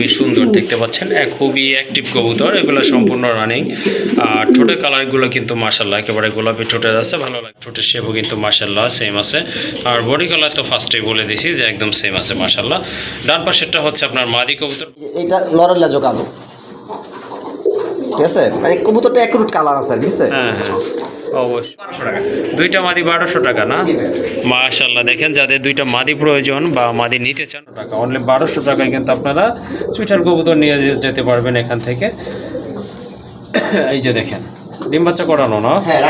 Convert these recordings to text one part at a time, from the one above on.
খুবই সুন্দর দেখতে পাচ্ছেন। এক খুবই অ্যাক্টিভ কবুতর। এগুলো সম্পূর্ণ রানিং আর ঠোঁটের কালারগুলো কিন্তু মাসাল্লাহ একেবারে গোলাপি ঠোঁটের আছে ভালো লাগে ঠোঁটের শেপও কিন্তু মাসাল্লাহ সেম আছে। আর বডি কালার তো ফার্স্টেই বলে দিছি যে একদম সেম আছে মাসাল্লাহ ডান পাশেরটা হচ্ছে আপনার মাদি কবুতর। এটা নরের লাজো কালো ঠিক আছে? মানে কবুতরটা একরুট কালার আছে ঠিক আছে হ্যাঁ হ্যাঁ। অবশ্যই। দুইটা মাদি বারোশো টাকা না? মাশাল্লাহ দেখেন যাদের দুইটা মাদি প্রয়োজন বা মাদি নিতে চান, টাকা অনলি বারোশো টাকায় কিন্তু আপনারা চুইটার কবুতর নিয়ে যেতে পারবেন এখান থেকে। এই যে দেখেন। ডিম বাচ্চা করানো না। হ্যাঁ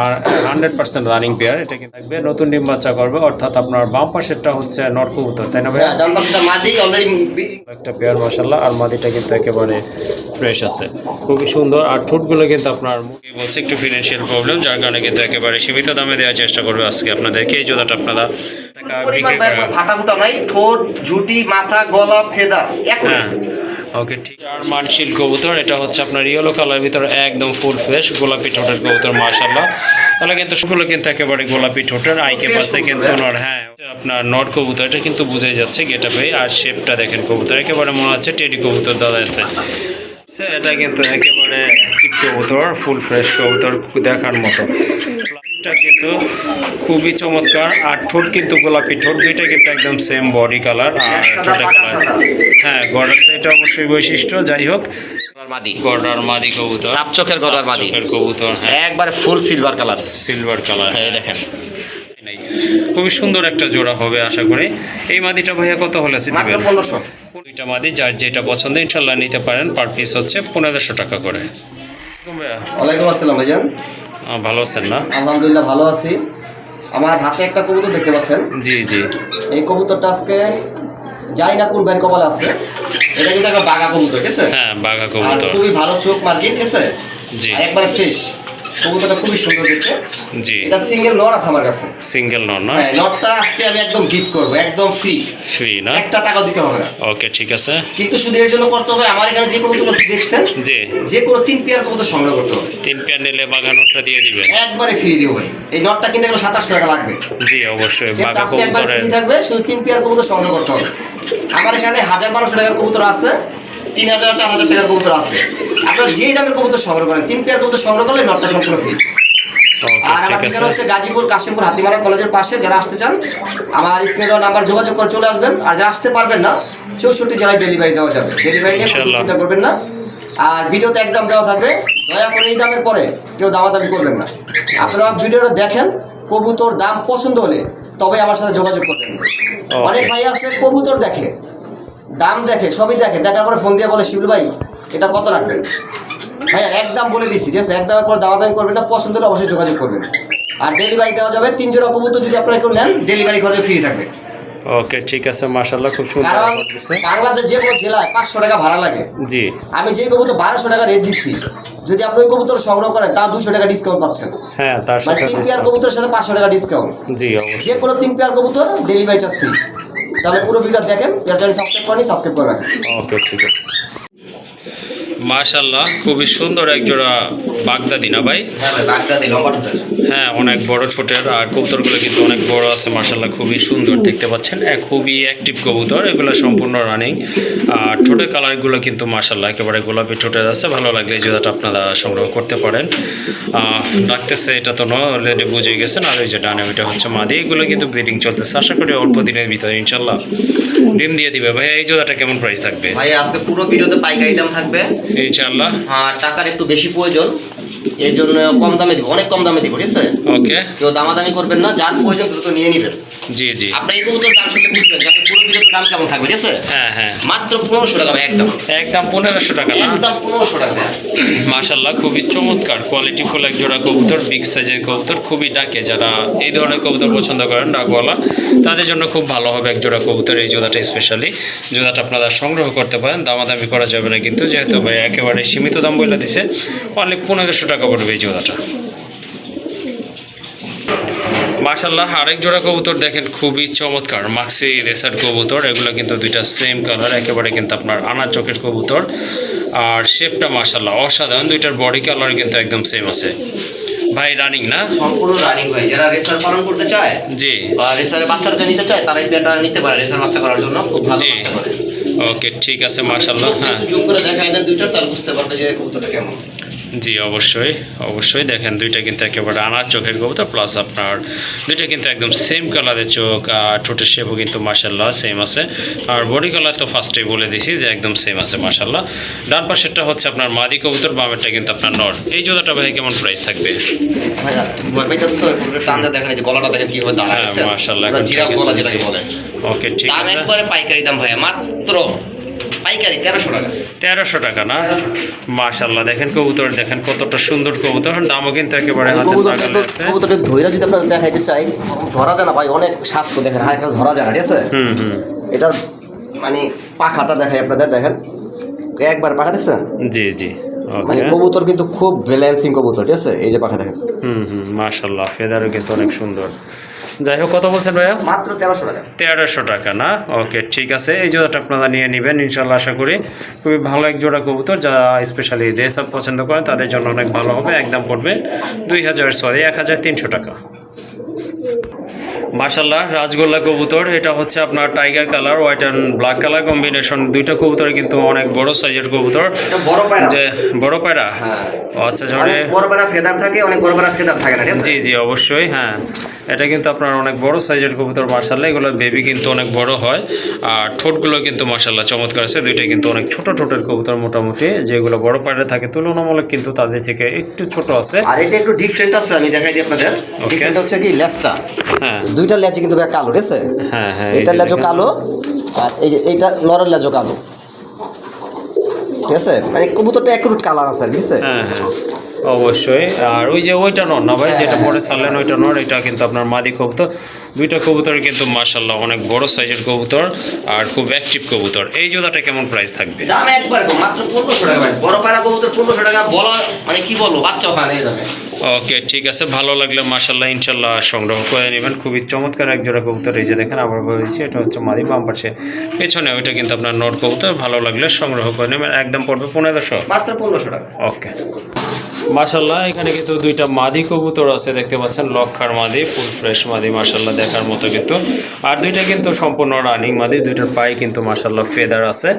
আর হান্ড্রেড পার্সেন্ট রানিং পেয়ার এটা কিন্তু থাকবে নতুন ডিম বাচ্চা করবে। অর্থাৎ আপনার বাম পাশেরটা হচ্ছে কবুতর তাই না ভাই হ্যাঁ একটা পেয়ার মশাল্লা আর মাদিটা কিন্তু একেবারে ফ্রেশ আছে। খুবই সুন্দর। আর ঠোঁটগুলো কিন্তু আপনার মুখে বলছে একটু ফিনান্সিয়াল প্রবলেম যার কারণে কিন্তু একেবারে সীমিত দামে দেওয়ার চেষ্টা করবে আজকে আপনাদেরকে। এই জোড়াটা আপনারা টাকা বিক্রি ফাটা ফুটা নাই। ঠোঁট ঝুটি মাথা গলা ফেদা হ্যাঁ। ওকে ঠিক। আর মানশিল কবুতর এটা হচ্ছে আপনার ইয়েলো কালার ভিতরে একদম ফুল ফ্রেশ গোলাপি ঠোঁটের কবুতর মাশাল্লাহ তাহলে কিন্তু সেগুলো কিন্তু একেবারে গোলাপি ঠোঁটের আইকে পাশে কিন্তু নর হ্যাঁ আপনার নট কবুতর এটা কিন্তু বোঝাই যাচ্ছে গেটা পেয়ে আর শেপটা দেখেন কবুতর একেবারে মনে হচ্ছে টেডি কবুতর দাদা আছে। এটা কিন্তু একেবারে কবুতর ফুল ফ্রেশ কবুতর দেখার মতো। এটা কিন্তু খুবই চমৎকার আর ঠোঁট কিন্তু গোলাপি ঠোঁট দুইটা কিন্তু একদম সেম বডি কালার আর ঠোঁটের কালার হ্যাঁ গড়ার তো এটা অবশ্যই বৈশিষ্ট্য যাই হোক। মাদি। গড়ার মাদি কবুতর। সাপ চোখের গড়ার মাদি। কবুতর হ্যাঁ। একবারে full silver colour silver colour এই দেখেন। খুবই সুন্দর একটা জোড়া হবে আশা করি। এই মাদিটা ভাইয়া কত হলে দিবেন দুইটা মাদি যার যেটা পছন্দ ইনশাল্লাহ নিতে পারেন। পার পিস হচ্ছে পনেরোশো টাকা করে। ভাইয়া ওয়ালাইকুম আসসালাম ভাইজান। আহ, ভালো আছেন না? আলহামদুলিল্লাহ ভালো আছি। আমার হাতে একটা কবুতর দেখতে পাচ্ছেন। জি জি। এই কবুতরটা আজকে জানি না কোন ব্যাংক কপালে আছে। এটা কিন্তু একটা বাঘা কবুতর ঠিক আছে? হ্যাঁ বাঘা আর কবুতর। খুবই ভালো চোখ মার্কেট ঠিক আছে? জি। আর একবারে ফ্রেশ কবুতরটা খুবই সুন্দর দেখতে। জি। এটা সিঙ্গেল নর আছে আমার কাছে। সিঙ্গেল না? হ্যাঁ আজকে আমি একদম গিফট করব একদম ফ্রি ফ্রি না? একটা টাকা দিতে হবে না। ওকে ঠিক আছে। কিন্তু শুধু এর জন্য করতে হবে আমার এখানে যে কবুতর দেখছেন? জি। যে কোনো তিন পেয়ার কবুতর সংগ্রহ করতে হবে। তিন প্যান নিলে দিয়ে দিবেন? একবারে ফ্রি দিব ভাই। এই নটটা কিনতে গেলে সাতাশশো টাকা লাগবে। জি অবশ্যই কবুতরের ফ্রি থাকবে শুধু তিন পেয়ার কবুতর সংগ্রহ করতে হবে। আমার এখানে হাজার বারোশো টাকার কবুতর আছে তিন হাজার চার হাজার টাকার কবুতর আছে। আপনারা যেই দামের কবুতর সংগ্রহ করেন তিন পেয়ার কবুতর সংগ্রহ করলে নটটা সম্পূর্ণ ফ্রি আর আমার ঠিকানা হচ্ছে গাজীপুর কাশিমপুর হাতিমারা কলেজের পাশে যারা আসতে চান আমার স্ক্রিনে দেওয়া নাম্বার যোগাযোগ করে চলে আসবেন। আর যারা আসতে পারবেন না চৌষট্টি জেলায় ডেলিভারি দেওয়া যাবে। ডেলিভারি নিয়ে চিন্তা করবেন না। আর ভিডিওতে একদম দেওয়া থাকবে দয়া করে এই দামের পরে কেউ দামাদামি করবেন না। আপনারা ভিডিওটা দেখেন কবুতর দাম পছন্দ হলে তবে আমার সাথে যোগাযোগ করবেন। অনেক ভাই আছে কবুতর দেখে দাম দেখে সবই দেখে। দেখার পরে ফোন দিয়ে বলে শিবুল ভাই এটা কত রাখবেন? ভাইয়া একদম বলে দিচ্ছি ঠিক আছে? একদমের পর দামাদামি করবেন না পছন্দ হলে অবশ্যই যোগাযোগ করবেন। আর ডেলিভারি দেওয়া যাবে তিন জোড়া কবুতর যদি আপনারা কেউ নেন ডেলিভারি খরচে ফ্রি থাকবে। ওকে ঠিক আছে মাশাল্লাহ খুব সুন্দর কারণ লাগতেছে। যে কোনো জেলায় পাঁচশো টাকা ভাড়া লাগে। জি। আমি যে কবুতর বারোশো টাকা রেট দিচ্ছি যদি আপনি কবুতর সংগ্রহ করেন তা দুশো টাকা ডিসকাউন্ট পাচ্ছেন। হ্যাঁ তার মানে সাথে তিন পেয়ার কবুতরের সাথে পাঁচশো টাকা ডিসকাউন্ট জি অবশ্যই। যে কোনো তিন পেয়ার কবুতর ডেলিভারি চার্জ ফ্রি তাহলে পুরো ভিডিও দেখেন পেয়ার চ্যানেল সাবস্ক্রাইব করেন সাবস্ক্রাইব করে রাখেন। ওকে ঠিক আছে। মাশাল্লাহ খুবই সুন্দর এক জোড়া বাগদাদি না ভাই? হ্যাঁ হ্যাঁ অনেক বড় ছোটের আর কবুতরগুলো কিন্তু অনেক বড় আছে মার্শাল্লাহ খুবই সুন্দর দেখতে পাচ্ছেন। খুবই অ্যাক্টিভ কবুতর এগুলো সম্পূর্ণ রানিং আর ঠোঁটের কালারগুলো কিন্তু মার্শাল্লাহ একেবারে গোলাপি ঠোঁটের আছে ভালো লাগলে এই জোড়াটা আপনারা সংগ্রহ করতে পারেন। ডাকতেছে এটা তো নয় অলরেডি বুঝে গেছেন আর ওই যে ডানে ওইটা হচ্ছে মাদি এগুলো কিন্তু ব্রিডিং চলতেছে। আশা করি অল্প দিনের ভিতরে ইনশাল্লাহ ডিম দিয়ে দিবে। ভাই এই জোড়াটা কেমন প্রাইস থাকবে? ভাই আজকে পুরো ভিডিওতে পাইকারি দাম থাকবে ইনশাল্লাহ টাকার একটু বেশি প্রয়োজন। এই জন্য কম দামে দিব অনেক কম দামে দিব ঠিক আছে? ওকে। কেউ দামাদামি করবেন না যার প্রয়োজন দ্রুত নিয়ে নেবেন। জি জি। আপনি এই কবুতর দাম শুনলে বুঝবেন যে আসলে পুরো ভিডিওতে দাম কেমন থাকবে ঠিক আছে? হ্যাঁ হ্যাঁ। মাত্র পনেরোশো টাকা একদম। একদম পনেরোশো টাকা একদম পনেরোশো টাকা মাশাল্লাহ খুবই চমৎকার কোয়ালিটি ফুল এক জোড়া কবুতর বিগ সাইজের কবুতর খুবই ডাকে যারা এই ধরনের কবুতর পছন্দ করেন ডাকওয়ালা তাদের জন্য খুব ভালো হবে এক জোড়া কবুতর এই জোড়াটা স্পেশালি জোড়াটা আপনারা সংগ্রহ করতে পারেন দামাদামি করা যাবে না কিন্তু যেহেতু ভাই একেবারে সীমিত দাম বলে দিছে অনেক পনেরোশো টাকা পড়বে এই জোড়াটা। মাশাল্লাহ আরেক জোড়া কবুতর দেখেন খুবই চমৎকার। মাক্সি রেসার কবুতর এগুলো কিন্তু দুইটা সেম কালার একেবারে কিন্তু আপনার আনা চোখের কবুতর। আর শেপটা মাশাল্লাহ অসাধারণ দুইটার বডি কালার কিন্তু একদম সেম আছে। ভাই রানিং না? সম্পূর্ণ রানিং ভাই যারা রেসার পালন করতে চায় জি। বা রেসারের বাচ্চাটা নিতে চায় তারা এই পেয়ারটা নিতে পারে রেসার বাচ্চা করার জন্য খুব ভালো। বাচ্চা করে। ওকে ঠিক আছে মাশাল্লাহ হ্যাঁ। যোগ করে দেখায় দেন দুইটা তাহলে বুঝতে পারবে যে কবুতরটা কেমন। জি অবশ্যই অবশ্যই। দেখেন দুইটা কিন্তু একেবারে আনার চোখের কবুতর প্লাস আপনার দুইটা কিন্তু একদম সেম কালারের চোখ আর ঠোঁটের শেপও কিন্তু মাসাল্লাহ সেম আছে। আর বডি কালার তো ফার্স্টেই বলে দিছি যে একদম সেম আছে মাসাল্লাহ ডান পাশেরটা হচ্ছে আপনার মাদি কবুতর বামেরটা কিন্তু আপনার নর। এই জোড়াটা ভাই কেমন প্রাইস থাকবে? হ্যাঁ বলে। ওকে ঠিক আছে। পাইকারি দাম ভাইয়া মাত্র পাইকারি তেরোশো টাকা। তেরোশো টাকা না? মাশাল্লাহ দেখেন কবুতর দেখেন কতটা সুন্দর কবুতর। দামও কিন্তু একেবারে কবুতরটা ধৈরা যদি আপনারা দেখাইতে চাই ধরা যায় না ভাই অনেক স্বাস্থ্য দেখেন হালকা ধরা যায় না ঠিক আছে? হুম হুম। এটার মানে পাখাটা দেখাই আপনাদের দেখেন। একবার পাখা দেখছেন? জি জি। মানে কবুতর কিন্তু খুব ব্যালেন্সিং কবুতর ঠিক আছে? এই যে পাখা দেখেন। হুম হুম মাশাল্লাহ ফেদারও কিন্তু অনেক সুন্দর। যাই হোক কত বলছেন ভাইয়া? মাত্র তেরোশো টাকা। তেরোশো টাকা না? ওকে ঠিক আছে। এই জোড়াটা আপনারা নিয়ে নেবেন ইনশাল্লাহ আশা করি। খুবই ভালো এক জোড়া কবুতর যা স্পেশালি দেশাব পছন্দ করেন তাদের জন্য অনেক ভালো হবে একদম পড়বে দুই হাজার সরি এক হাজার তিনশো টাকা। মাশাল্লাহ রাজগোল্লা কবুতর এটা হচ্ছে আপনার tiger colour white and black colour combination দুইটা কবুতর কিন্তু অনেক বড় সাইজের কবুতর। বড় পায়রা। যে বড় পায়রা? হ্যাঁ। আচ্ছা ঝড়ে অনেক বড় পায়রা ফেদার থাকে অনেক বড় পায়রা ফেদার থাকে না জি জি অবশ্যই হ্যাঁ। এটা কিন্তু আপনার অনেক বড় সাইজের কবুতর মার্শাল্লাহ এগুলো বেবি কিন্তু অনেক বড় হয়। আর ঠোঁটগুলো কিন্তু মার্শাল্লাহ চমৎকার আছে। দুইটা কিন্তু অনেক ছোট ঠোঁটের কবুতর মোটামুটি যেগুলো বড় পাড়ে থাকে। তুলনামূলক কিন্তু তাদের থেকে একটু ছোট আছে। আর এটা একটু ডিফারেন্ট আছে আমি দেখাই দিই আপনাদের। ডিফারেন্ট হচ্ছে কি লেজটা। হ্যাঁ। দুইটা লেজ কিন্তু ভাই কালো ঠিক আছে? হ্যাঁ হ্যাঁ এটা লেজও কালো আর এই যে এইটা নরের লেজও কালো। ঠিক আছে? মানে কবুতরটা একরুট কালার আছে ঠিক আছে? হ্যাঁ হ্যাঁ। অবশ্যই। আর ওই যে ওইটা নর না ভাই যেটা পরে সারলেন ওইটা নর এটা কিন্তু আপনার মাদি কবুতর। দুইটা কবুতর কিন্তু মার্শাল্লাহ অনেক বড় সাইজের কবুতর আর খুব অ্যাক্টিভ কবুতর। এই জোড়াটা কেমন প্রাইস থাকবে? দাম একবার মাত্র পনেরোশো টাকা ভাই। বড় পায়রা কবুতর পনেরোশো টাকা বলা মানে কি বলব বাচ্চা হয় না এই দামে। ওকে ঠিক আছে ভালো লাগলে মার্শাল্লাহ ইনশাল্লাহ সংগ্রহ করে নেবেন। খুবই চমৎকার এক জোড়া কবুতর এই যে দেখেন আবার বলেছি এটা হচ্ছে মাদি বাম পাশে। পেছনে ওইটা কিন্তু আপনার নট কবুতর ভালো লাগলে সংগ্রহ করে নেবেন। একদম পড়বে পনেরোশো। মাত্র পনেরোশো টাকা। ওকে। মাশাল্লাহ এখানে কিন্তু দুইটা মাদি কবুতর আছে, দেখতে পাচ্ছেন, লক্ষার মাদি, ফুল ফ্রেশ মাদি মাশাল্লাহ দেখার মতো কিন্তু। আর দুইটা কিন্তু সম্পূর্ণ রানিং মাদি, দুইটার পায়ে কিন্তু মাশাল্লাহ ফেদার আছে।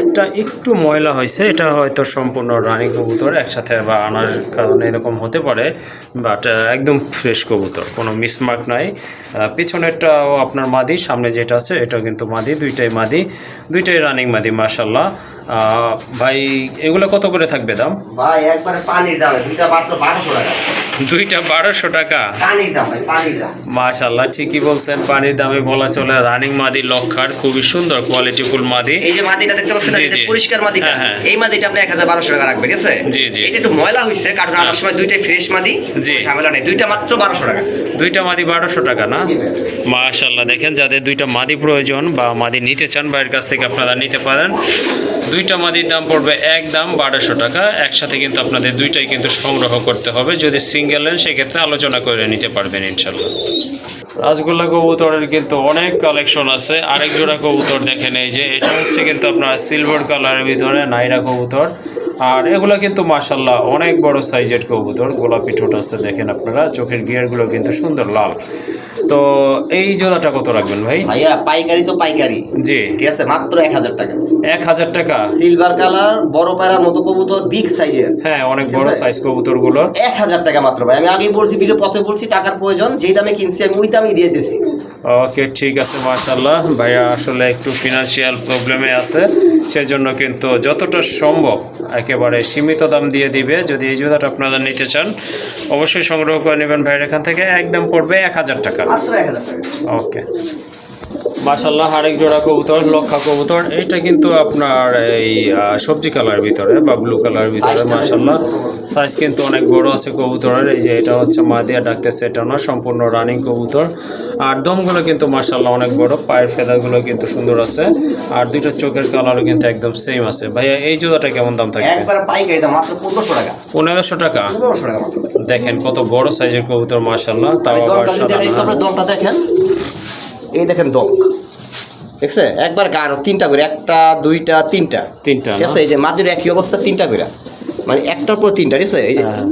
একটা একটু ময়লা হয়েছে, এটা হয়তো সম্পূর্ণ রানিং কবুতর, একসাথে বা আনার কারণে এরকম হতে পারে। বাট একদম ফ্রেশ কবুতর, কোনো মিসমার্ক নাই। পিছনেরটাও আপনার মাদি, সামনে যেটা আছে, এটাও কিন্তু মাদি, দুইটাই মাদি, দুইটাই রানিং মাদি মার্শাল্লাহ ভাই, এগুলো কত করে থাকবে দাম? ভাই, একবারে পানির দাম, দুইটা মাত্র বারোশো টাকা। দুইটা বারোশো টাকা। মাশাল্লাহ ঠিকই বলছেন পানির দামে বলা চলে রানিং মাদি লক্ষার খুবই সুন্দর কোয়ালিটি ফুল মাদি। এই যে মাটিটা দেখতে পাচ্ছেন পরিষ্কার মাটিটা হ্যাঁ, হ্যাঁ। এই মাটিটা আপনি এক হাজার বারোশো টাকা রাখবেন ঠিক আছে? জি, জি। এটা একটু ময়লা হয়েছে কারণ আনার সময় দুইটাই ফ্রেশ মাদি জি। ঝামেলা নেই। দুইটা মাত্র বারোশো টাকা। দুইটা মাদি বারোশো টাকা না? মাশাল্লাহ দেখেন যাদের দুইটা মাদি প্রয়োজন বা মাদি নিতে চান বাইরের কাছ থেকে আপনারা নিতে পারেন। দুইটা মাদির দাম পড়বে এক দাম বারোশো টাকা। একসাথে কিন্তু আপনাদের দুইটাই কিন্তু সংগ্রহ করতে হবে। যদি সিঙ্গেল নেন সেক্ষেত্রে আলোচনা করে নিতে পারবেন ইনশাল্লাহ রাসগোল্লা কবুতরের কিন্তু অনেক কালেকশন আছে। আরেক জোড়া কবুতর দেখেন এই যে, এটা হচ্ছে কিন্তু আপনার সিলভার কালারের ভিতরে নাইরা কবুতর। আর এগুলো কিন্তু মাসাল্লাহ অনেক বড় সাইজের কবুতর। গোলাপি ঠোঁট আছে দেখেন আপনারা, চোখের গিয়ারগুলো কিন্তু সুন্দর লাল। তো এই জোড়াটা কত রাখবেন ভাই? ভাইয়া পাইকারি তো পাইকারি। জি। ঠিক আছে মাত্র এক হাজার টাকা। এক হাজার টাকা। সিলভার কালার বড় পায়রার মতো কবুতর বিগ সাইজের হ্যাঁ অনেক বড় সাইজ কবুতরগুলো এক হাজার টাকা মাত্র ভাই। আমি আগেই বলছি ভিডিও পথে বলছি টাকার প্রয়োজন যেই দামে কিনছি আমি ওই দামই দিয়ে দিছি ওকে ঠিক আছে মাশাল্লাহ ভাইয়া আসলে একটু ফিনান্সিয়াল প্রবলেমে আছে সেজন্য কিন্তু যতটা সম্ভব একেবারে সীমিত দাম দিয়ে দিবে। যদি এই জুতাটা আপনারা নিতে চান অবশ্যই সংগ্রহ করে নেবেন ভাইয়ের এখান থেকে। একদম পড়বে এক হাজার টাকা। এক হাজার টাকা। ওকে মাশাল্লাহ আরেক জোড়া কবুতর লক্ষা কবুতর। এইটা কিন্তু আপনার এই সবজি কালার ভিতরে বা ব্লু কালার ভিতরে মাশাল্লাহ সাইজ কিন্তু অনেক বড় আছে কবুতরের। এই যে এটা হচ্ছে মাদিয়া ডাকতেছে এটা না সম্পূর্ণ রানিং কবুতর। আর দমগুলো কিন্তু মাশাল্লাহ অনেক বড় পায়ের ফেদাগুলো কিন্তু সুন্দর আছে। আর দুইটা চোখের কালারও কিন্তু একদম সেম আছে। ভাইয়া এই জোড়াটা কেমন দাম থাকে একবার পাইকারি দাম মাত্র পনেরোশো টাকা। পনেরোশো টাকা? পনেরোশো টাকা মাত্র। দেখেন কত বড় সাইজের কবুতর মাশাল্লাহ তাও আবার সাদা দেখেন। এই দেখেন দম দেখছে? একবার গাঢ় তিনটা করে একটা দুইটা তিনটা। তিনটা ঠিক আছে এই যে মাঝের একই অবস্থা তিনটা করে। মানে একটার পর তিনটা ঠিক আছে এই যে হ্যাঁ।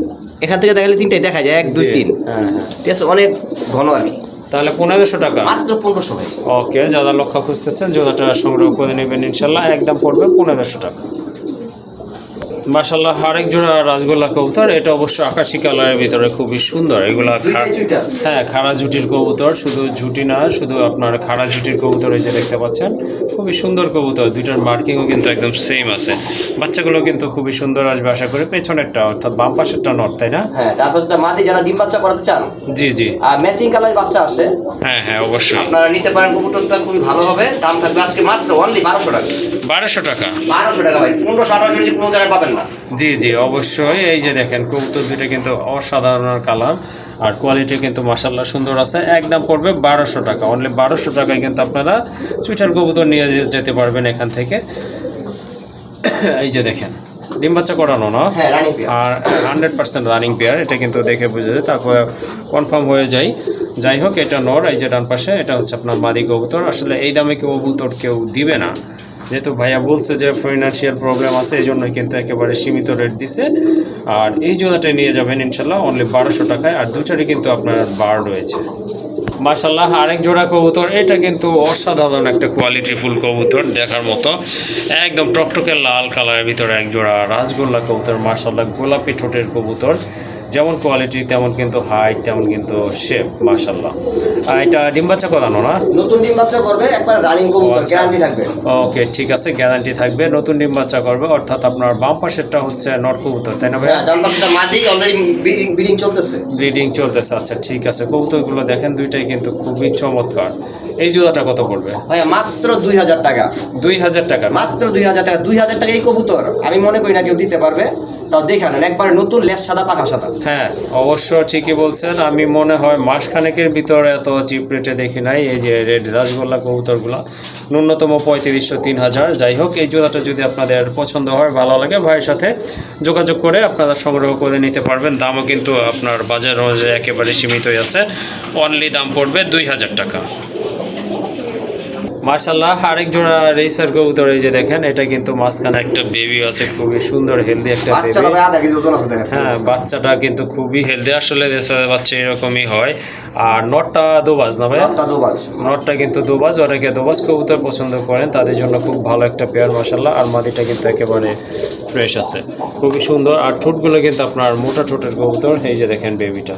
এখান থেকে দেখালে তিনটাই দেখা যায় এক দুই তিন। হ্যাঁ হ্যাঁ। ঠিক আছে অনেক ঘন আর কি। তাহলে পনেরোশো টাকা? মাত্র পনেরোশো ওকে যারা লক্ষ্য খুঁজতেছেন জোড়াটা সংগ্রহ করে নেবেন ইনশাল্লাহ। একদম পড়বে পনেরোশো টাকা। মাসাল্লাহ আরেক জোড়া রাজগোলা কবুতর। এটা অবশ্য আকাশি কালারের ভিতরে খুবই সুন্দর। এগুলা হ্যাঁ খাড়া ঝুটির কবুতর। শুধু ঝুটি না, শুধু আপনার খাড়া ঝুটির কবুতর এই যে দেখতে পাচ্ছেন। খুবই সুন্দর কবুতর দুইটার মার্কিংও কিন্তু একদম সেম আছে। বাচ্চাগুলো কিন্তু খুবই সুন্দর আসবে আশা করি। পেছনেরটা অর্থাৎ বাম পাশেরটা নট তাই না? হ্যাঁ তারপর যেটা মাটি যারা ডিম বাচ্চা করাতে চান। জি জি। আর ম্যাচিং কালার বাচ্চা আসে হ্যাঁ হ্যাঁ অবশ্যই। আপনারা নিতে পারেন কবুতরটা খুবই ভালো হবে। দাম থাকবে আজকে মাত্র অনলি বারোশো টাকা। বারোশো টাকা। বারোশো টাকা ভাই পনেরোশো আঠারোশো নিচে কোনো জায়গায় পাবেন না। জি জি অবশ্যই। এই যে দেখেন কবুতর দুটো কিন্তু অসাধারণ কালার আর কোয়ালিটি কিন্তু মাসাল্লাহ সুন্দর আছে। একদম পড়বে বারোশো টাকা। অনলি বারোশো টাকায় কিন্তু আপনারা চুইটার কবুতর নিয়ে যেতে পারবেন এখান থেকে। এই যে দেখেন ডিম বাচ্চা করানো না? হ্যাঁ আর হান্ড্রেড পার্সেন্ট রানিং পেয়ার এটা কিন্তু দেখে বুঝে যায়। তারপর কনফার্ম হয়ে যায়। যাই হোক এটা নর এই যে ডান পাশে এটা হচ্ছে আপনার মাদি কবুতর। আসলে এই দামে কবুতর কেউ দিবে না। যেহেতু ভাইয়া বলছে যে ফাইন্যান্সিয়াল প্রবলেম আছে, এই জন্য কিন্তু একেবারে সীমিত রেট দিছে। আর এই জোড়াটা নিয়ে যাবেন ইনশাল্লাহ অনলি বারোশো টাকায়, আর দুটারই কিন্তু আপনার বার রয়েছে। মাশাল্লাহ আরেক জোড়া কবুতর, এটা কিন্তু অসাধারণ একটা কোয়ালিটি ফুল কবুতর দেখার মতো। একদম টকটকে লাল কালারের ভিতরে এক জোড়া রাজগোল্লা কবুতর মাশাল্লাহ গোলাপি ঠোঁটের কবুতর। যেমন কোয়ালিটি তেমন কিন্তু হাইট তেমন কিন্তু শেপ মাশাল্লাহ আর এটা ডিম বাচ্চা করানো না? নতুন ডিম বাচ্চা করবে একবার রানিং কবুতর। গ্যারান্টি থাকবে। ওকে ঠিক আছে গ্যারান্টি থাকবে নতুন ডিম বাচ্চা করবে অর্থাৎ আপনার বাম পাশেরটা হচ্ছে নট কবুতর তাই না ভাই হ্যাঁ ডান পাশটা মাঝেই অলরেডি ব্রিডিং চলতেছে। ব্রিডিং চলতেছে আচ্ছা ঠিক আছে কবুতরগুলো দেখেন দুইটাই কিন্তু খুবই চমৎকার। এই জোড়াটা কত পড়বে? ভাইয়া মাত্র দুই হাজার টাকা। দুই হাজার টাকা। মাত্র দুই হাজার টাকা দুই হাজার টাকা এই কবুতর। আমি মনে করি না কেউ দিতে পারবে। তাও দেখে নেন একবারে নতুন লেস সাদা পাখা সাদা। হ্যাঁ অবশ্য ঠিকই বলছেন। আমি মনে হয় মাসখানেকের ভিতরে এত চিপ রেটে দেখি নাই। এই যে রেড রাসগোল্লা কবুতরগুলো ন্যূনতম পঁয়ত্রিশশো তিন হাজার। যাই হোক এই জোড়াটা যদি আপনাদের পছন্দ হয় ভালো লাগে ভাইয়ের সাথে যোগাযোগ করে আপনারা সংগ্রহ করে নিতে পারবেন। দামও কিন্তু আপনার বাজার অনুযায়ী একেবারে সীমিতই আছে। অনলি দাম পড়বে দুই হাজার টাকা। মাশাল্লাহ আরেক জোড়া রেসার কবুতর এই যে দেখেন এটা কিন্তু মাঝখানে একটা বেবি আছে খুবই সুন্দর হেলদি একটা বেবি হ্যাঁ বাচ্চাটা কিন্তু খুবই হেলদি আসলে বাচ্চা এরকমই হয়। আর নটটা দোবাজ না ভাই নটটা কিন্তু দোবাজ অনেকে দোবাজ কবুতর পছন্দ করেন তাদের জন্য খুব ভালো একটা পেয়ার মশাল্লা আর মাদিটা কিন্তু একেবারে ফ্রেশ আছে খুবই সুন্দর। আর ঠোঁটগুলো কিন্তু আপনার মোটা ঠোঁটের কবুতর এই যে দেখেন বেবিটা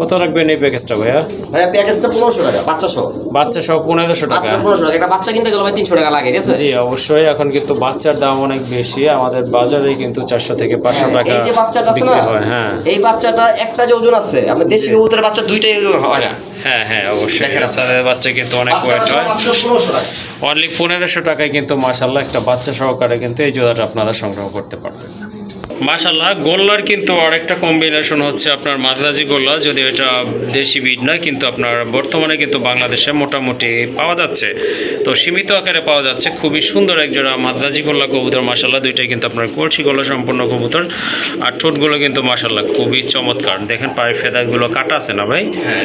কত রাখবেন এই প্যাকেজটা ভাইয়া? ভাইয়া প্যাকেজটা পনেরোশো টাকা বাচ্চা সহ বাচ্চা সহ পনেরোশো টাকা। পনেরোশো টাকা। একটা বাচ্চা কিনতে গেলে ভাই তিনশো টাকা লাগে ঠিক আছে? জি অবশ্যই। এখন কিন্তু বাচ্চার দাম অনেক বেশি। আমাদের বাজারে কিন্তু চারশো থেকে পাঁচশো হ্যাঁ, টাকা এই যে বাচ্চাটা আছে না হ্যাঁ এই বাচ্চাটা একটা যে ওজন আছে আপনার দেশি। কবুতরের বাচ্চা দুইটাই ওজন হয় না। হ্যাঁ হ্যাঁ অবশ্যই। এসারের বাচ্চা কিন্তু অনেক ওয়েট হয়। অনলি পনেরোশো টাকায় কিন্তু মাশাল্লাহ একটা বাচ্চা সহকারে কিন্তু এই জোড়াটা আপনারা সংগ্রহ করতে পারবেন। মাশাল্লাহ গোল্লার কিন্তু আরেকটা কম্বিনেশন হচ্ছে আপনার মাদ্রাজি গোল্লা যদি এটা দেশি বিড নয় কিন্তু আপনার বর্তমানে কিন্তু বাংলাদেশে মোটামুটি পাওয়া যাচ্ছে। তো সীমিত আকারে পাওয়া যাচ্ছে খুবই সুন্দর এক জোড়া মাদ্রাজি গোল্লা কবুতর মাশাল্লাহ দুইটাই কিন্তু আপনার কলসি গোল্লা সম্পূর্ণ কবুতর। আর ঠোঁটগুলো কিন্তু মাশাল্লাহ খুবই চমৎকার। দেখেন পায়ের ফেদাগুলো কাটা আছে না ভাই? হ্যাঁ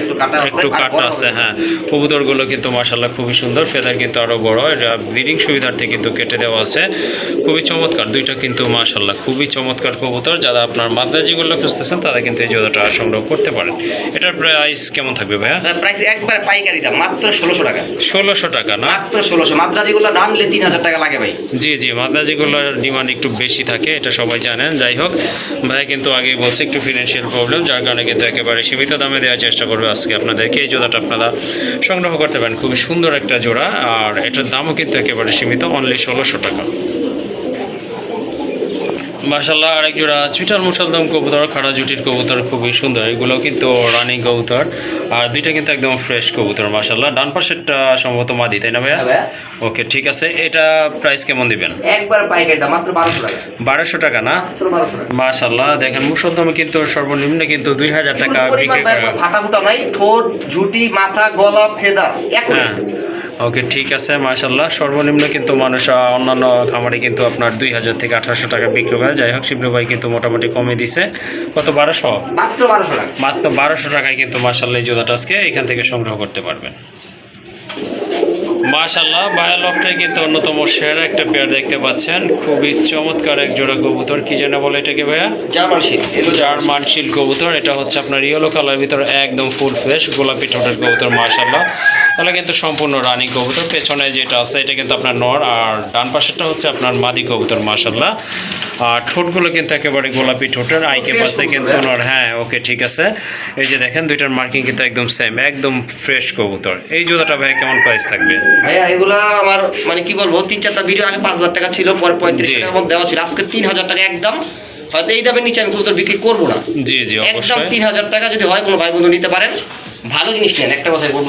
একটু কাটা আছে। হ্যাঁ। কবুতরগুলো কিন্তু মাশাল্লাহ খুবই সুন্দর ফেদার কিন্তু আরও বড় এটা ব্রিডিং সুবিধার্থে কিন্তু কেটে দেওয়া আছে। খুবই চমৎকার দুইটা কিন্তু মাশাল্লাহ খুবই চমৎকার। কবুতর যারা আপনার মাদ্রাজিগুলো খুঁজতেছেন তারা কিন্তু এই জোড়াটা সংগ্রহ করতে পারেন। এটার প্রাইস কেমন থাকবে ভাইয়া? প্রাইস একবার পাইকারি দাম মাত্র ষোলোশো টাকা। ষোলোশো টাকা না? মাত্র ষোলোশো। মাদ্রাজিগুলো দাম নিলে তিন হাজার টাকা লাগে ভাই। জি জি মাদ্রাজিগুলোর ডিমান্ড একটু বেশি থাকে এটা সবাই জানেন। যাই হোক ভাইয়া কিন্তু আগে বলছে একটু ফিনান্সিয়াল প্রবলেম যার কারণে কিন্তু একেবারে সীমিত দামে দেওয়ার চেষ্টা করবে আজকে আপনাদেরকে। এই জোড়াটা আপনারা সংগ্রহ করতে পারেন। খুবই সুন্দর একটা জোড়া আর এটার দামও কিন্তু একেবারে সীমিত অনলি ষোলোশো টাকা। মাসাল্লাহ আরেক জোড়া চুইটার মুসালদম কবুতর খাড়া জুটির কবুতর খুবই সুন্দর। এগুলো কিন্তু রানিং কবুতর আর দুইটা কিন্তু একদম ফ্রেশ কবুতর মাসাল্লাহ ডান পাশেরটা সম্ভবত মাদি তাই না ভাইয়া? হ্যাঁ ওকে ঠিক আছে। এটা প্রাইস কেমন দিবেন? একবার পাইকারি দাম মাত্র বারোশো টাকা। বারোশো টাকা না? মাশাল্লাহ দেখেন মুসলদমে কিন্তু সর্বনিম্ন কিন্তু দুই হাজার টাকা বিক্রি করা ফাটা ফুটা নাই। ঠোঁট ঝুটি মাথা গলা ফেদার হ্যাঁ। ওকে ঠিক আছে মাশাল্লাহ সর্বনিম্ন কিন্তু মানুষ অন্যান্য খামারে কিন্তু আপনার দুই হাজার থেকে আঠারোশো টাকা বিক্রি করে। যাই হোক শিবলু ভাই কিন্তু মোটামুটি কমে দিছে। কত বারোশো? মাত্র বারোশো টাকা। মাত্র বারোশো টাকায় কিন্তু মার্শাল্লাহ এই জোদাটা আজকে এখান থেকে সংগ্রহ করতে পারবেন। মাশাল্লাহ বায়া লফটে কিন্তু অন্যতম সেরা একটা পেয়ার দেখতে পাচ্ছেন। খুবই চমৎকার এক জোড়া কবুতর কি যেন বলে এটাকে ভাইয়া? জার্মান শিল কবুতর এটা হচ্ছে আপনার ইয়েলো কালার ভিতরে একদম ফুল ফ্রেশ গোলাপি ঠোঁটের কবুতর মাশাল্লাহ তাহলে কিন্তু সম্পূর্ণ রানী কবুতর পেছনে যেটা আছে এটা কিন্তু আপনার নর আর ডান পাশেরটা হচ্ছে আপনার মাদি কবুতর মাশাল্লাহ আর ঠোঁটগুলো কিন্তু একেবারে গোলাপি ঠোঁটের আইকে পাশে কিন্তু নর হ্যাঁ ওকে ঠিক আছে। এই যে দেখেন দুইটার মার্কিং কিন্তু একদম সেম একদম ফ্রেশ কবুতর। এই জোড়াটা ভাই কেমন প্রাইস থাকবে? ভাইয়া এগুলো আমার মানে কি বলব তিন চারটা ভিডিও আগে পাঁচ হাজার টাকা ছিল পরে পঁয়ত্রিশ। টাকার মধ্যে দেওয়া ছিল। আজকে তিন হাজার টাকা একদম হয়তো এই দামের নিচে আমি কবুতর বিক্রি করব না। জি জি একদম অবশ্যই। তিন হাজার টাকা যদি হয় কোনো ভাই বন্ধু নিতে পারেন ভালো জিনিস নেন একটা কথাই বলব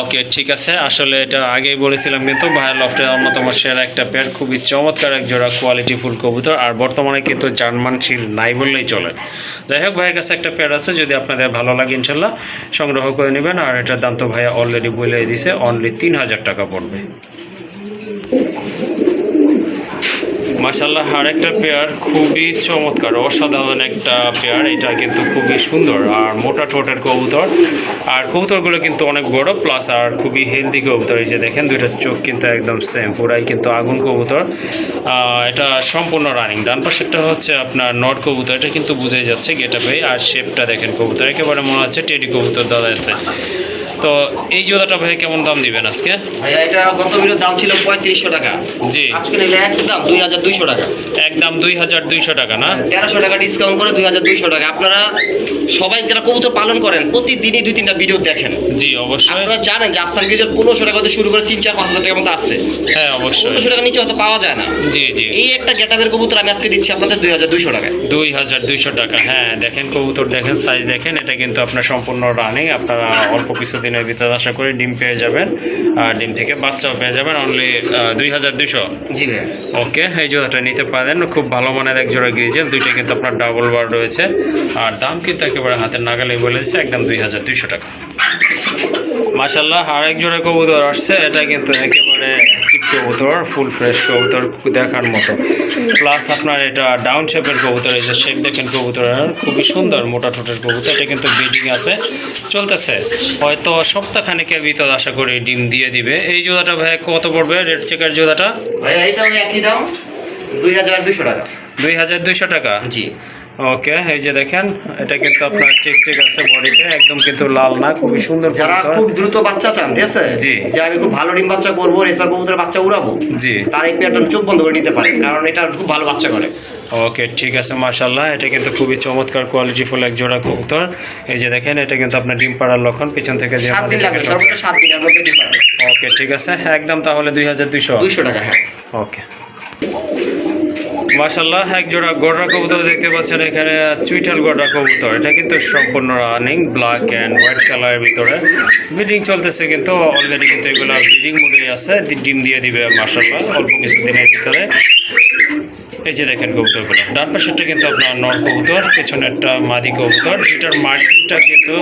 ওকে ঠিক আছে। আসলে এটা আগেই বলেছিলাম কিন্তু ভাইয়ের লফটের অন্যতম সেরা একটা পেয়ার খুবই চমৎকার এক জোড়া কোয়ালিটি ফুল কবুতর আর বর্তমানে কিন্তু জার্মান শিল নাই বললেই চলে। যাই হোক ভাইয়ের কাছে একটা পেয়ার আছে যদি আপনাদের ভালো লাগে ইনশাল্লাহ সংগ্রহ করে নেবেন আর এটার দাম তো ভাইয়া অলরেডি বলে দিছে অনলি তিন হাজার টাকা পড়বে। মাসাল্লাহ আরেকটা পেয়ার খুবই চমৎকার, অসাধারণ একটা পেয়ার এটা কিন্তু খুবই সুন্দর আর মোটা ঠোঁটের কবুতর। আর কবুতরগুলো কিন্তু অনেক বড় প্লাস আর খুবই হেলদি কবুতর। এই যে দেখেন, দুইটা চোখ কিন্তু একদম সেম পুরাই কিন্তু আগুন কবুতর। এটা সম্পূর্ণ রানিং ডান পাশেরটা হচ্ছে আপনার নট কবুতর, এটা কিন্তু বুঝে যাচ্ছে গেটা পেয়ে আর শেপটা দেখেন কবুতর, একেবারে মনে হচ্ছে টেডি কবুতর দাদা আছে। তো এই জোড়াটা ভাই কেমন দাম দিবেন আজকে? ভাইয়া এটা গত দাম ছিল পঁয়ত্রিশশো টাকা। জি। আজকে নিলে একদম দুই হাজার দুইশো টাকা। একদম দুই হাজার দুইশো টাকা না? তেরোশো টাকা ডিসকাউন্ট করে দুই হাজার দুইশো টাকা। আপনারা সবাই যারা কবুতর পালন করেন প্রতিদিনই দুই তিনটা ভিডিও দেখেন। জি অবশ্যই। আপনারা জানেন যে আফসান গিজার পনেরোশো টাকা থেকে শুরু করে তিন চার পাঁচ হাজার টাকার মতো আসছে হ্যাঁ অবশ্যই। পনেরোশো টাকা নিচে হয়তো পাওয়া যায় না। জি জি। এই একটা গেটাবের কবুতর আমি আজকে দিচ্ছি আপনাদের দুই হাজার দুইশো টাকায়। দুই হাজার দুইশো টাকা হ্যাঁ দেখেন কবুতর দেখেন সাইজ দেখেন এটা কিন্তু আপনার সম্পূর্ণ রানিং আপনারা অল্প কিছু দিনের ভিতরে আশা করি ডিম পেয়ে যাবেন। আর ডিম থেকে বাচ্চাও পেয়ে যাবেন অনলি দুই হাজার দুশো জি ওকে এই জোড়াটা নিতে পারেন। খুব ভালো মানের এক জোড়া গিয়েছেন দুইটা কিন্তু আপনার ডাবল বার রয়েছে। আর দাম কিন্তু একেবারে হাতের নাগালে বলেছে একদম দুই হাজার দুইশো টাকা। মাসাল্লাহ আর এক জোড়া কবুতর আসছে এটা কিন্তু একেবারে কবুতর ফুল ফ্রেশ কবুতর দেখার মতো। প্লাস আপনার এটা ডাউন শেপের কবুতর এই যে শেপ দেখেন কবুতরের খুবই সুন্দর মোটা ঠোঁটের কবুতর এটা কিন্তু ব্রিডিং আছে চলতেছে। হয়তো সপ্তাহখানেকের ভিতর আশা করি ডিম দিয়ে দিবে। এই জোড়াটা ভাই কত পড়বে? রেড চেকার ভাইয়া এইটাও একই দাম দুই হাজার দুইশো টাকা। দুই হাজার দুইশো টাকা? জি। ওকে এই যে দেখেন এটা কিন্তু আপনার চেক চেক আছে বডিতে একদম কিন্তু লাল না খুবই সুন্দর যারা খুব দ্রুত বাচ্চা চান ঠিক আছে? জি। যে আমি খুব ভালো ডিম বাচ্চা করব রেসার কবুতরের বাচ্চা উড়াবো জি। তার এই পেয়ারটা চোখ বন্ধ করে নিতে পারে কারণ এটা খুব ভালো বাচ্চা করে। ওকে ঠিক আছে মাশাল্লাহ এটা কিন্তু খুবই চমৎকার কোয়ালিটি ফুল এক জোড়া কবুতর। এই যে দেখেন এটা কিন্তু আপনার ডিম পাড়ার লক্ষণ পিছন থেকে যে সাত দিন লাগবে সর্বোচ্চ সাত দিনের মধ্যে ডিম পাবে ওকে ঠিক আছে একদম তাহলে দুই হাজার দুইশো। দুইশো টাকা হ্যাঁ। ওকে মাশাল্লাহ এক জোড়া গোড়া কবুতর দেখতে পাচ্ছেন এখানে চুইটাল গোড়া কবুতর। এটা কিন্তু সম্পূর্ণ রানিং ব্ল্যাক অ্যান্ড হোয়াইট কালারের ভিতরে। ব্রিডিং চলতেছে কিন্তু অলরেডি কিন্তু এগুলো ব্রিডিং মোডে আছে ডিম দিয়ে দিবে মাসাল্লাহ অল্প কিছু দিনের ভিতরে। এই যে দেখেন কবুতরগুলো। ডান পাশেরটা কিন্তু আপনার নর কবুতর পেছনেরটা মাদি কবুতর। দুইটার মাঠটা কিন্তু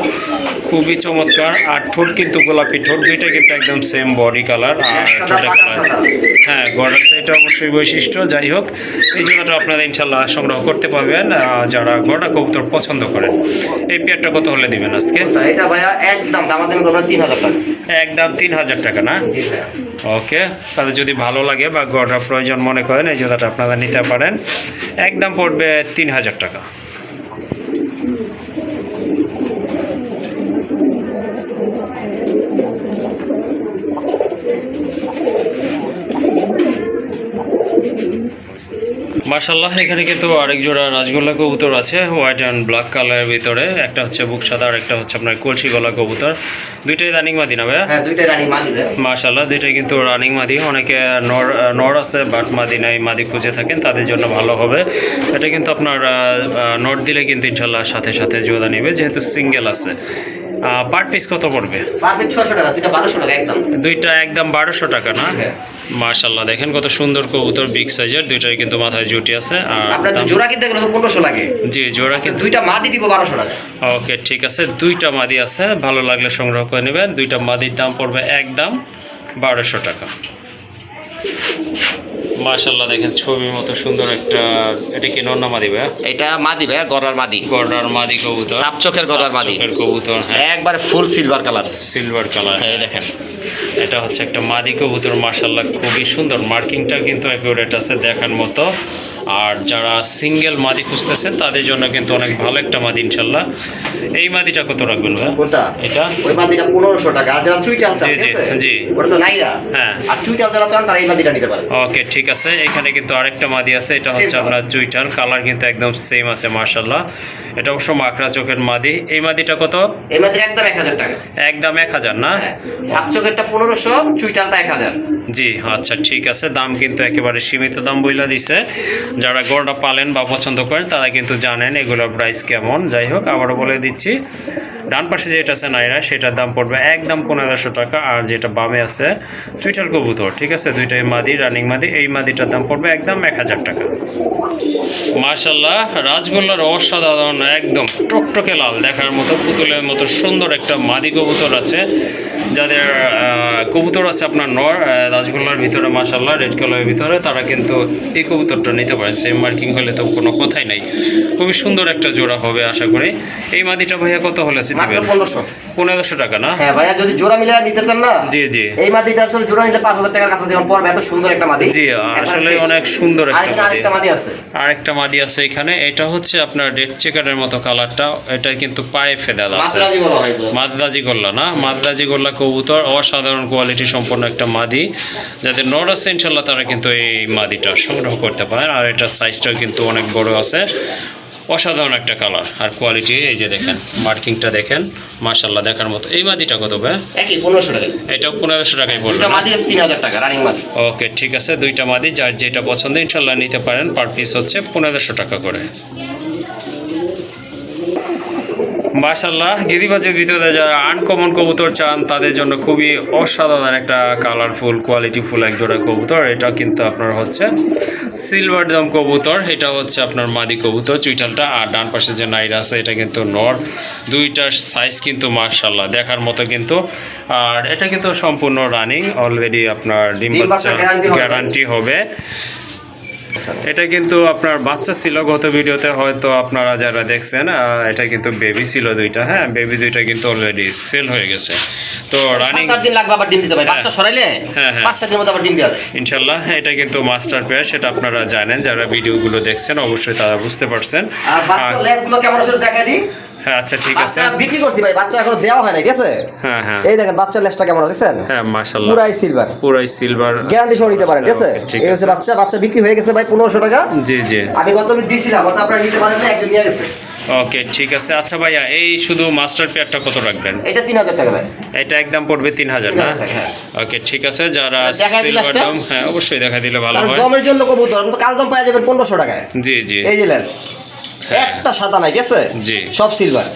খুবই চমৎকার। আর ঠোঁট কিন্তু গোলাপি ঠোঁট। দুইটা কিন্তু একদম সেম বডি কালার আর ঠোঁটের কালার হ্যাঁ গড়াতে এটা অবশ্যই বৈশিষ্ট্য। যাই হোক এই জন্যটা আপনারা ইনশাল্লাহ সংগ্রহ করতে পারবেন। যারা গড়া কবুতর পছন্দ করেন এই পেয়ারটা কত হলে দিবেন আজকে? এটা ভাইয়া একদম দামাদামি করবেন তিন হাজার টাকা। একদম তিন হাজার টাকা না? ওকে তাদের যদি ভালো লাগে বা গড়া প্রয়োজন মনে করেন এই জোড়াটা আপনারা নিতে পারেন। একদম পড়বে তিন হাজার টাকা। মার্শাল্লাহ এখানে কিন্তু আরেক জোড়া রাজগোল্লা কবুতর আছে হোয়াইট অ্যান্ড ব্ল্যাক কালারের ভিতরে। একটা হচ্ছে বুক সাদা আর একটা হচ্ছে আপনার কলসি গলা কবুতর। দুইটাই রানিং মাদি না ভাইয়া? হ্যাঁ মাশাল্লাহ দুইটাই কিন্তু রানিং মাদি। অনেকে নর নর আছে বাট মাদি নাই মাদি খুঁজে থাকেন তাদের জন্য ভালো হবে। এটা কিন্তু আপনার নট দিলে কিন্তু ইনশাল্লাহ সাথে সাথে জোদা নেবে যেহেতু সিঙ্গেল আছে। পার পিস কত পড়বে? দুইটা একদম। বারোশো টাকা না? হ্যাঁ। মার্শাল্লাহ দেখেন কত সুন্দর কবুতর বিগ সাইজের দুইটাই কিন্তু মাথায় জুটি আছে আর জোড়া কিনতে গেলে পনেরোশো লাগে। জি জোড়া কিন্তু দুইটা মাদি দিব বারোশো টাকা। ওকে ঠিক আছে দুইটা মাদি আছে ভালো লাগলে সংগ্রহ করে নেবেন দুইটা মাদির দাম পড়বে একদম বারোশো টাকা। মাশাল্লাহ দেখেন ছবির মতো সুন্দর একটা এটা কি নন্না মাদি ভাইয়া? এটা মাদি ভাইয়া গড়ার মাদি। গড়ার মাদি কবুতর। সাপ চোখের গড়ার মাদি। কবুতর হ্যাঁ। একবারে full silver colour. Silver colour. এই দেখেন। এটা হচ্ছে একটা মাদি কবুতর মার্শাল্লাহ খুবই সুন্দর। মার্কিংটা কিন্তু অ্যাকুরেট আছে দেখার মতো। আর যারা সিঙ্গেল মাদি খুঁজতেছেন তাদের জন্য কিন্তু অনেক ভালো একটা মাদি ইনশাল্লাহ এই মাদিটা কত রাখবেন ভাই কোনটা? এটা? ওই মাদিটা পনেরোশো টাকা। আর যারা চুইটাল চান জি, জি, জি। ওটা তো নাইরা। হ্যাঁ। আর চুইটাল যারা চান তারা এই মাদিটা নিতে ওকে ঠিক আছে। এখানে কিন্তু আরেকটা মাদি আছে। এটা হচ্ছে আপনার চুইটাল কালার কিন্তু একদম সেম আছে মার্শাল্লাহ এটা অবশ্য মাকড়া চোখের মাদি। এই মাদিটা কত? এই মাত্র একদম এক হাজার টাকা। একদম এক হাজার না? সাপ চোখেরটা পনেরোশো চুইটালটা এক হাজার। জি আচ্ছা ঠিক আছে। দাম কিন্তু একেবারে সীমিত দাম বইলা দিছে। যারা গরুটা পালেন বা পছন্দ করেন তারা কিন্তু জানেন এগুলোর প্রাইস কেমন। যাই হোক আবারও বলে দিচ্ছি। ডান পাশে যেটা আছে নাইরা, সেটার দাম পড়বে একদম পনেরোশো টাকা, আর যেটা বামে আছে চুইটাল কবুতর, ঠিক আছে? দুইটাই মাদি রানিং মাদি, এই মাদিটার দাম পড়বে একদম এক হাজার টাকা। মার্শাল্লাহ রাজগোল্লার অসাধারণ, একদম টকটকে লাল, দেখার মতো, পুতুলের মতো সুন্দর একটা মাদি কবুতর আছে। যাদের কবুতর আছে আপনার নর রাজগোল্লার ভিতরে মার্শাল্লাহ রেড কালারের ভিতরে, তারা কিন্তু এই কবুতরটা নিতে পারে। সেম মার্কিং হলে তো কোনো কথাই নাই। খুবই সুন্দর একটা জোড়া হবে, আশা করি। এই মাদিটা ভাইয়া কত হলে মাত্র টাকা না? হ্যাঁ ভাইয়া যদি জোড়া মিলে নিতে চান না জি জি। এই মাদিটার সাথে জোড়া নিলে পাঁচ হাজার টাকার কাছে যেমন পড়বে। এত সুন্দর একটা মাদি। জি আসলে অনেক সুন্দর একটা আরেকটা মাদি। আছে। আরেকটা মাদি আছে এখানে। এটা হচ্ছে আপনার রেড চেকারের মতো কালারটা। এটা কিন্তু পায়ে ফেদাল আছে। মাদ্রাজি গোল্লা না? মাদ্রাজি গোল্লা কবুতর অসাধারণ কোয়ালিটি সম্পন্ন একটা মাদি। যাদের নর আছে ইনশাল্লাহ তারা কিন্তু এই মাদিটা সংগ্রহ করতে পারেন। আর এটার সাইজটাও কিন্তু অনেক বড় আছে। অসাধারণ একটা কালার আর কোয়ালিটি এই যে দেখেন মার্কিংটা দেখেন মার্শাল্লাহ দেখার মতো। এই মাদিটা কত ভাই? একই পনেরোশো টাকা এটাও পনেরোশো টাকায় মাদি তিন হাজার টাকা রানিং মাদি। ওকে ঠিক আছে দুইটা মাদি যার যেটা পছন্দ ইনশাল্লাহ নিতে পারেন। পার পিস হচ্ছে পনেরোশো টাকা করে। মার্শাল্লাহ গিরিবাজের ভিতরে যারা আনকমন কবুতর চান তাদের জন্য খুবই অসাধারণ একটা কালারফুল কোয়ালিটিফুল এক জোড়া কবুতর। এটা কিন্তু আপনার হচ্ছে সিলভার দাম কবুতর এটা হচ্ছে আপনার মাদি কবুতর চুইটালটা আর ডান পাশে যে নাইরা আছে এটা কিন্তু নর দুইটার সাইজ কিন্তু মার্শাল্লাহ দেখার মতো কিন্তু আর এটা কিন্তু সম্পূর্ণ রানিং অলরেডি আপনার ডিম বাচ্চা। গ্যারান্টি হবে এটা কিন্তু আপনার বাচ্চা ছিল গত ভিডিওতে হয়তো আপনারা যারা দেখছেন এটা কিন্তু বেবি ছিল দুইটা হ্যাঁ? বেবি দুইটা কিন্তু অলরেডি সেল হয়ে গেছে। তো রানিং দিন লাগবে আবার ডিম দিতে ভাই। বাচ্চা সরাইলে হ্যাঁ, হ্যাঁ। পাঁচ সাত দিনের মধ্যে আবার ডিম দেওয়া যায়। ইনশাল্লাহ এটা কিন্তু মাস্টার পেয়ার সেটা আপনারা জানেন। যারা ভিডিওগুলো দেখছেন অবশ্যই তারা বুঝতে পারছেন। আর বাচ্চা লেগগুলো লেজগুলো কেমন আসলে দেখা দিই। হ্যাঁ আচ্ছা ঠিক আছে। বিক্রি করছি ভাই বাচ্চা এখনও দেওয়া হয় না ঠিক আছে? হ্যাঁ হ্যাঁ। এই দেখেন বাচ্চার লেসটা কেমন আছে হ্যাঁ মাশাল্লাহ পুরাই সিলভার পুরাই সিলভার গ্যারান্টি সহ নিতে পারেন ঠিক আছে? এই হচ্ছে বাচ্চা বাচ্চা বিক্রি হয়ে গেছে ভাই পনেরোশো টাকা। জি জি। আমি গত মিনিট দিয়েছিলাম আপনারা নিতে পারেন না একজন নিয়ে গেছে। ওকে ঠিক আছে। আচ্ছা ভাইয়া এই শুধু মাস্টার পেয়ারটা কত রাখবেন? এটা তিন হাজার টাকা ভাই। এটা একদম পড়বে তিন হাজার না? 3,000 টাকা, হ্যাঁ। ওকে ঠিক আছে। যারা সিলভার? হ্যাঁ অবশ্যই দেখা দিলে ভালো হয়। জন্য কবুতর কাল দম পাওয়া যাবেন পনেরোশো টাকায়। জি জি। এই যে লেস। একটা সাদা নাই ঠিক আছে জি। সব সিলভার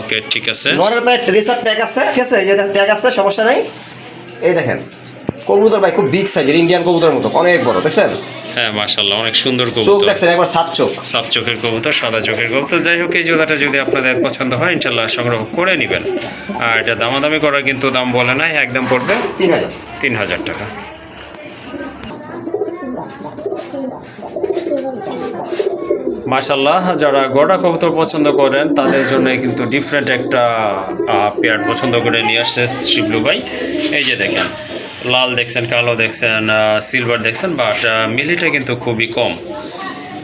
ওকে ঠিক আছে। নরের পায়ে রেসার ট্যাগ আছে ঠিক আছে? যেটা ট্যাগ আছে সমস্যা নাই। এই দেখেন কবুতর ভাই খুব বিগ সাইজের ইন্ডিয়ান কবুতরের মতো অনেক বড় দেখছেন? হ্যাঁ মাশাল্লাহ অনেক সুন্দর কবুতর। চোখ দেখছেন একবার সাত চোখ। সাত চোখের কবুতর সাদা চোখের কবুতর। যাই হোক এই জোড়াটা যদি আপনাদের পছন্দ হয় ইনশাল্লাহ সংগ্রহ করে নেবেন। আর এটা দামাদামি করা কিন্তু দাম বলে নাই একদম পড়বে তিন হাজার। তিন হাজার টাকা। মাশাল্লাহ যারা গোটা কবুতর পছন্দ করেন, তাদের জন্য কিন্তু ডিফারেন্ট একটা পেয়ার পছন্দ করে নিয়ে আসছে শিবলু ভাই। এই যে দেখেন, লাল দেখছেন, কালো দেখছেন সিলভার দেখছেন বাট মিলিটা কিন্তু খুবই কম।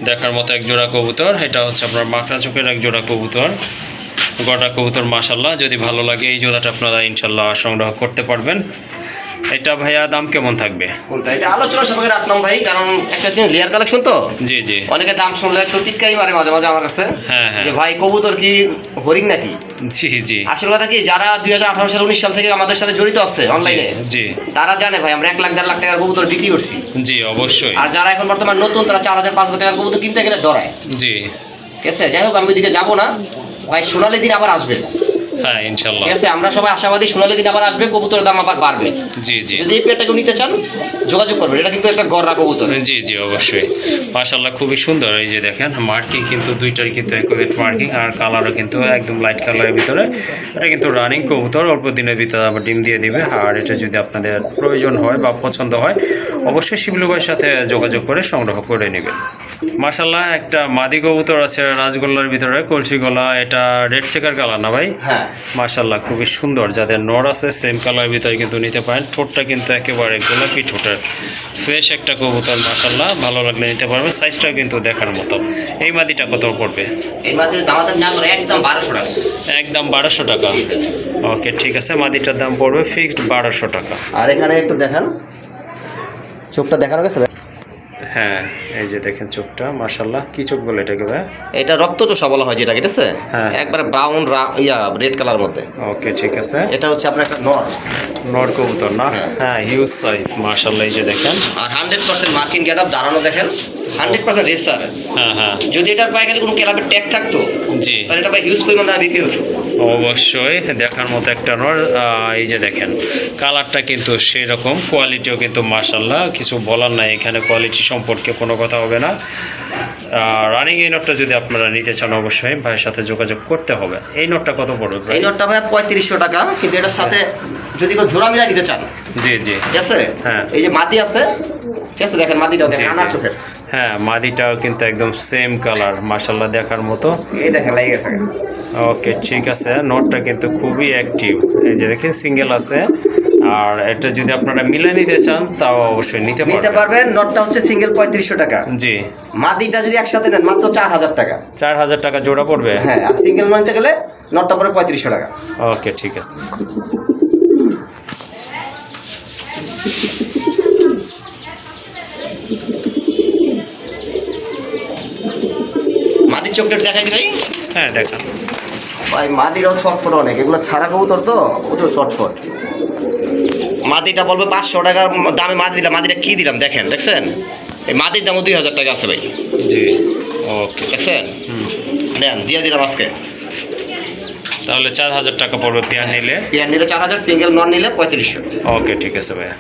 দেখার মতো এক জোড়া কবুতর, এটা হচ্ছে আপনার মাকড়া চোখের এক জোড়া কবুতর। গোটা কবুতর মাশাল্লাহ যদি ভালো লাগে এই জোড়াটা আপনারা ইনশাল্লাহ সংগ্রহ করতে পারবেন। এটা ভাইয়া দাম কেমন থাকবে? কোনটা? এটা আলোচনা সবাই রাখলাম ভাই কারণ একটা জিনিস লেয়ার কালেকশন তো। জি জি। অনেকে দাম শুনলে একটু টিটকাই মারে মাঝে মাঝে আমার কাছে। হ্যাঁ, হ্যাঁ। যে ভাই কবুতর কি হরিং নাকি? জি জি। আসল কথা কি যারা দুই হাজার আঠারো সাল উনিশ সাল থেকে আমাদের সাথে জড়িত আছে অনলাইনে জি। তারা জানে ভাই আমরা এক লাখ দেড় লাখ টাকার কবুতর বিক্রি করছি। জি অবশ্যই। আর যারা এখন বর্তমান নতুন তারা চার হাজার পাঁচ হাজার টাকার কবুতর কিনতে গেলে ডরায়। জি। ঠিক আছে? যাই হোক আমি ওইদিকে যাব না। ভাই সোনালি দিন আবার আসবে। হ্যাঁ ইনশাল্লাহ ঠিক আছে আমরা সবাই আশাবাদী সোনালি দিন আবার আসবে কবুতরের দাম আবার বাড়বে। জি জি। যদি এই পেয়ারটাকে নিতে চান যোগাযোগ করবেন। এটা কিন্তু একটা গররা কবুতর। জি জি অবশ্যই। মাশাল্লাহ খুবই সুন্দর এই যে দেখেন মার্কিং কিন্তু দুইটার কিন্তু একুরেট মার্কিং আর কালারও কিন্তু একদম লাইট কালারের ভিতরে। এটা কিন্তু রানিং কবুতর অল্প দিনের ভিতরে আবার ডিম দিয়ে দিবে। আর এটা যদি আপনাদের প্রয়োজন হয় বা পছন্দ হয় অবশ্যই শিবলু ভাইয়ের সাথে যোগাযোগ করে সংগ্রহ করে নেবেন। মার্শাল্লাহ একটা মাদি কবুতর আছে রাজগোল্লার ভিতরে কলসি গলা এটা রেড চেকার কালার না ভাই? হ্যাঁ। মার্শাল্লাহ খুবই সুন্দর যাদের নর আছে সেম কালার ভিতরে কিন্তু নিতে পারেন। ঠোঁটটা কিন্তু একেবারে গোলাপি ঠোঁটের। ফ্রেশ একটা কবুতর মার্শাল্লাহ ভালো লাগলে নিতে পারবে সাইজটাও কিন্তু দেখার মতো। এই মাদিটা কত পড়বে? এই দামাদাম না করে একদম বারোশো টাকা। একদম বারোশো টাকা। ওকে ঠিক আছে মাদিটার দাম পড়বে ফিক্সড বারোশো টাকা। আর এখানে একটু দেখান। চোখটা দেখানো গেছে? হ্যাঁ এই যে দেখেন চোখটা মার্শাল্লাহ কি চোখ বলে এটাকে ভাই? এটা রক্তচোষা বলা হয় যেটা ঠিক আছে? হ্যাঁ। একবারে ব্রাউন ইয়া রেড কালার মধ্যে। ওকে ঠিক আছে। এটা হচ্ছে আপনার একটা নর। নর কবুতর না? হ্যাঁ। হিউজ সাইজ মার্শাল্লাহ এই যে দেখেন। আর hundred percent marking get up দাঁড়ানো দেখেন হান্ড্রেড পার্সেন্ট রেসার হ্যাঁ হ্যাঁ। যদি এটার কোনো ক্লাবের ট্যাগ থাকতো জি। তাহলে এটা হিউজ পরিমাণ দামে বিক্রি হতো। অবশ্যই দেখার মতো একটা নর। এই যে দেখেন কালারটা কিন্তু সেই রকম কোয়ালিটিও কিন্তু মার্শাল্লাহ কিছু বলার নাই এখানে কোয়ালিটি সম্পর্কে কোনো কথা হবে না। রানিং এই নোটটা যদি আপনারা নিতে চান অবশ্যই ভাইয়ের সাথে যোগাযোগ করতে হবে। এই নোটটা কত পড়বে এই নোটটা ভাই পঁয়ত্রিশশো টাকা কিন্তু এটার সাথে যদি কেউ জোড়া মিলা নিতে চান জি জি। ঠিক আছে? হ্যাঁ। এই যে মাদি আছে ঠিক আছে দেখেন মাদিটাও দেখেন আনার চোখের। হ্যাঁ মাদিটাও কিন্তু একদম সেম কালার মার্শাল্লাহ দেখার মতো। এই দেখেন লেগে গেছে ওকে ঠিক আছে। নোটটা কিন্তু খুবই অ্যাক্টিভ এই যে দেখেন সিঙ্গেল আছে। আর এটা যদি আপনারা মিলে নিতে চান তাও অবশ্যই নিতে নিতে পারবেন। পারবেন। নোটটা হচ্ছে সিঙ্গেল পঁয়ত্রিশশো টাকা। জি। মাদিটা যদি একসাথে নেন মাত্র চার হাজার টাকা। চার হাজার টাকা জোড়া পড়বে? হ্যাঁ আর সিঙ্গেল মানতে গেলে নোটটা পরে পঁয়ত্রিশশো টাকা। ওকে ঠিক আছে। মাদির চকলেট দেখাই ভাই। হ্যাঁ দেখান ভাই মাদিরও ছটফট অনেক। এগুলো ছাড়া কবুতর তো প্রচুর ছটফট। মাদিটা বলবে পাঁচশো টাকার দামে মাদি দিলাম মাদিটা কি দিলাম দেখেন দেখছেন? এই মাটির দামও দুই হাজার টাকা আছে ভাই। জি। ওকে দেখছেন? দেন দিয়ে দিলাম আজকে। তাহলে চার হাজার টাকা পড়বে পেয়ার নিলে? পেয়ার নিলে চার হাজার সিঙ্গেল নন নিলে পঁয়ত্রিশশো। ওকে ঠিক আছে ভাইয়া।